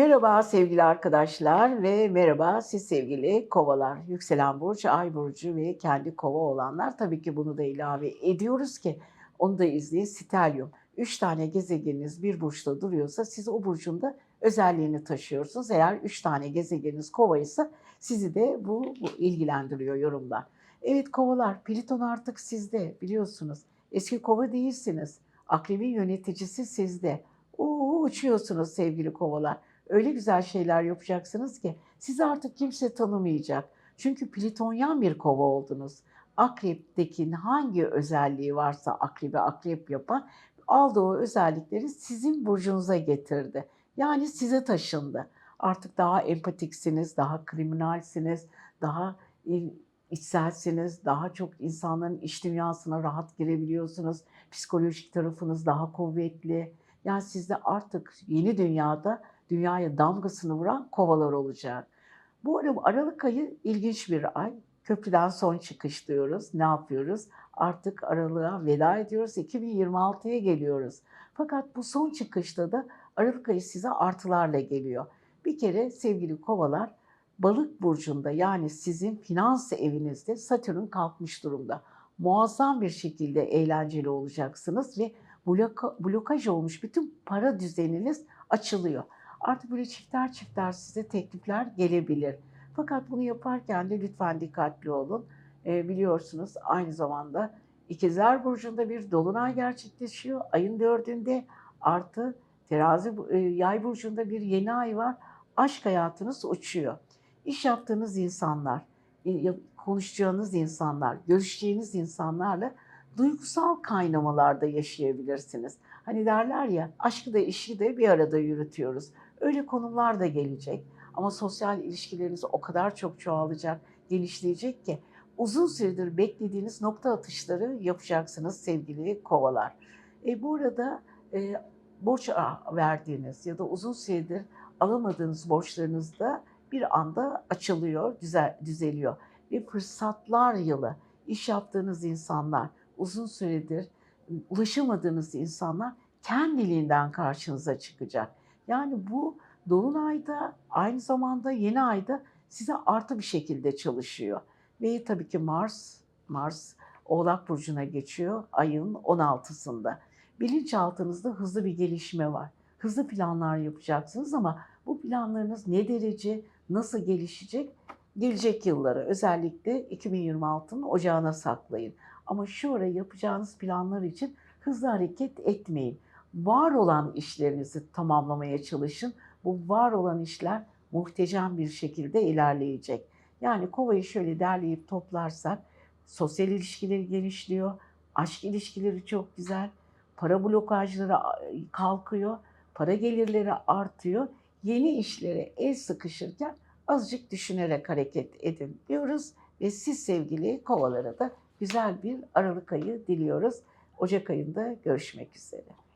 Merhaba sevgili arkadaşlar ve merhaba siz sevgili kovalar. Yükselen burç, ay burcu ve kendi kova olanlar tabii ki bunu da ilave ediyoruz ki onu da izleyin. Stelyum. Üç tane gezegeniniz bir burçta duruyorsa siz o burcun da özelliğini taşıyorsunuz. Eğer üç tane gezegeniniz kova ise sizi de bu, bu ilgilendiriyor yorumlar. Evet kovalar, Plüton artık sizde biliyorsunuz. Eski kova değilsiniz. Akrebin yöneticisi sizde. Oo, uçuyorsunuz sevgili kovalar öyle güzel şeyler yapacaksınız ki sizi artık kimse tanımayacak. Çünkü Plütonyan bir kova oldunuz. Akrep'teki hangi özelliği varsa akrebi akrep yapan aldığı o özellikleri sizin burcunuza getirdi. Yani size taşındı. Artık daha empatiksiniz, daha kriminalsiniz, daha içselsiniz, daha çok insanların iç dünyasına rahat girebiliyorsunuz. Psikolojik tarafınız daha kuvvetli. Yani sizde artık yeni dünyada dünyaya damgasını vuran kovalar olacak. Bu ara Aralık ayı ilginç bir ay. Köprüden son çıkış diyoruz. Ne yapıyoruz? Artık aralığa veda ediyoruz. 2026'ya geliyoruz. Fakat bu son çıkışta da Aralık ayı size artılarla geliyor. Bir kere sevgili kovalar balık burcunda yani sizin finans evinizde Satürn kalkmış durumda. Muazzam bir şekilde eğlenceli olacaksınız ve bloka, blokaj olmuş bütün para düzeniniz açılıyor. Artık böyle çifter çifter size teklifler gelebilir. Fakat bunu yaparken de lütfen dikkatli olun. E, biliyorsunuz aynı zamanda İkizler Burcu'nda bir dolunay gerçekleşiyor. Ayın dördünde artı terazi e, yay burcunda bir yeni ay var. Aşk hayatınız uçuyor. İş yaptığınız insanlar, e, konuşacağınız insanlar, görüşeceğiniz insanlarla duygusal kaynamalarda yaşayabilirsiniz. Hani derler ya aşkı da işi de bir arada yürütüyoruz. Öyle konular da gelecek. Ama sosyal ilişkileriniz o kadar çok çoğalacak, genişleyecek ki uzun süredir beklediğiniz nokta atışları yapacaksınız sevgili kovalar. E, bu arada e, borç verdiğiniz ya da uzun süredir alamadığınız borçlarınız da bir anda açılıyor, düzel, düzeliyor. Ve fırsatlar yılı iş yaptığınız insanlar, uzun süredir ulaşamadığınız insanlar kendiliğinden karşınıza çıkacak. Yani bu Dolunay'da aynı zamanda yeni ayda size artı bir şekilde çalışıyor. Ve tabii ki Mars, Mars Oğlak Burcu'na geçiyor ayın 16'sında. Bilinçaltınızda hızlı bir gelişme var. Hızlı planlar yapacaksınız ama bu planlarınız ne derece, nasıl gelişecek? Gelecek yıllara özellikle 2026'nın ocağına saklayın. Ama şu ara yapacağınız planlar için hızlı hareket etmeyin var olan işlerinizi tamamlamaya çalışın. Bu var olan işler muhteşem bir şekilde ilerleyecek. Yani kovayı şöyle derleyip toplarsak sosyal ilişkileri genişliyor, aşk ilişkileri çok güzel, para blokajları kalkıyor, para gelirleri artıyor. Yeni işlere el sıkışırken azıcık düşünerek hareket edin diyoruz ve siz sevgili kovalara da güzel bir Aralık ayı diliyoruz. Ocak ayında görüşmek üzere.